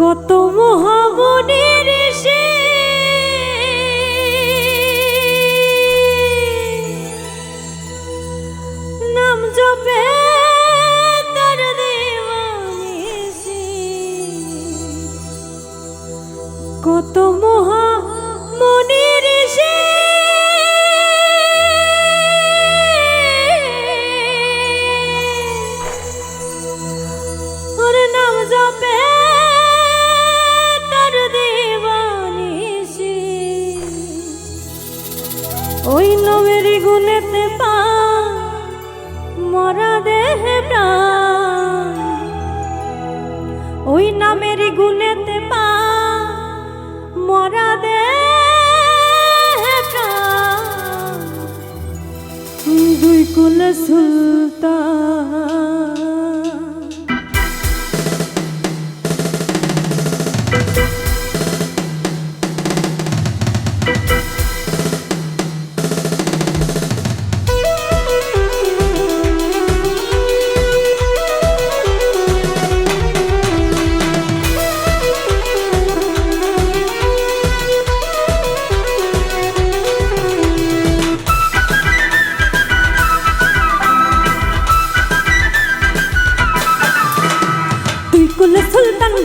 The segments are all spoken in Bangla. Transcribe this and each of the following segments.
কত মহাবনের সে নাম জপে ওই নবের গুণেতে পা মরা দেহে প্রাণ। ওই নামের গুণেতে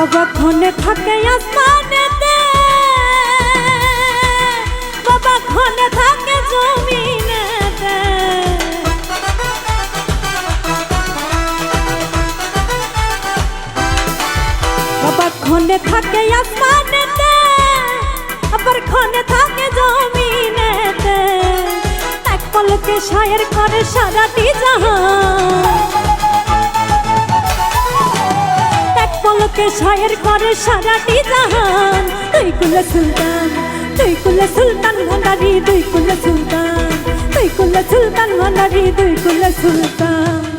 বাবা ক্ষণে থাকে আসমানেতে। বাবা ক্ষণে থাকে জমিনেতে। বাবা ক্ষণে থাকে আসমানেতে। আবার ক্ষণে থাকে জমিনেতে। এক পলকে শায়ের করে সারাটি জাহান পলকে শায়ের করে সারাটি জাহান তুই কুল সুলতান তুই কুল সুলতান ভান্ডারি তুই কুল সুলতান তুই কুল সুলতান ভান্ডারি তুই কুল সুলতান।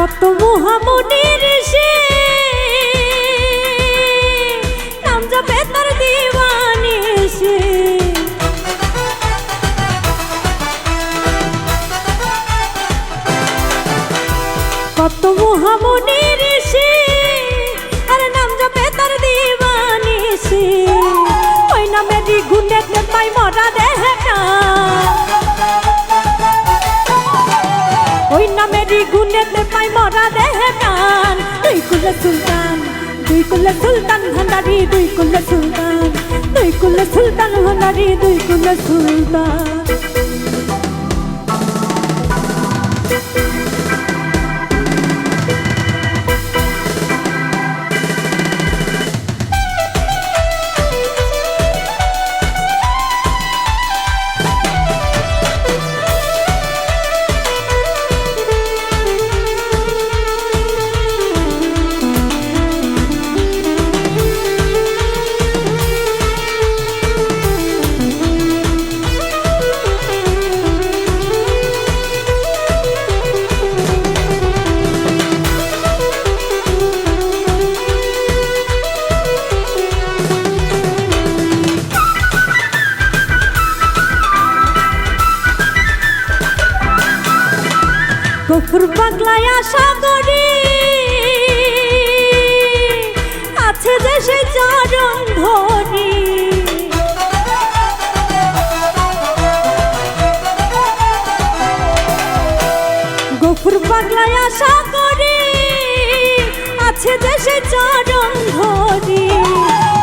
কত মহামনির সে নাম জপে তার দিওয়ানি সে। কত মহামনির সে আর নাম জপে তার দিওয়ানি সে। ওই পাই মরা দেহটা গুণেতে পাই মরা দেহে প্রাণ। দুই কুল সুলতান, দুই কুল সুলতান ভান্ডারি, দুই কুল সুলতান। দুই কুল সুলতান ভান্ডারি, দুই কুল সুলতান। পাগলায় আশা করি আছে সে চরণ ধরি। গফুর পাগলায় আশা করি আছে সে চরণ ধরি।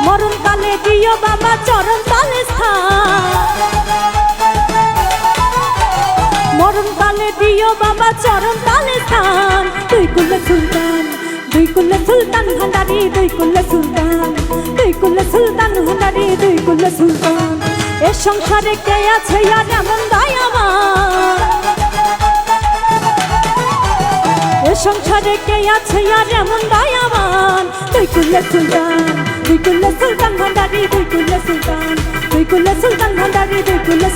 মরণ কালে দিও বাবা চরণ তালে স্থান কালে দিও বাবা চরণ তালে স্থান। তুই কুল্লে সুলতান, দুই কুল্লে সুলতান ভান্ডারি, দুই কুল্লে সুলতান, দুই কুল্লে সুলতান ভান্ডারি, দুই কুল্লে সুলতান। এ সংসারে কে আছে আর এমন দয়াবান? এ সংসারে কে আছে আর এমন দয়াবান? তুই কুল্লে সুলতান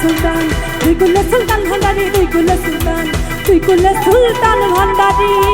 সুলতান তুই কুল্লে সুলতান ভান্ডারি তুই কুল্লে সুলতান তুই কুল্লে সুলতান ভান্ডারি।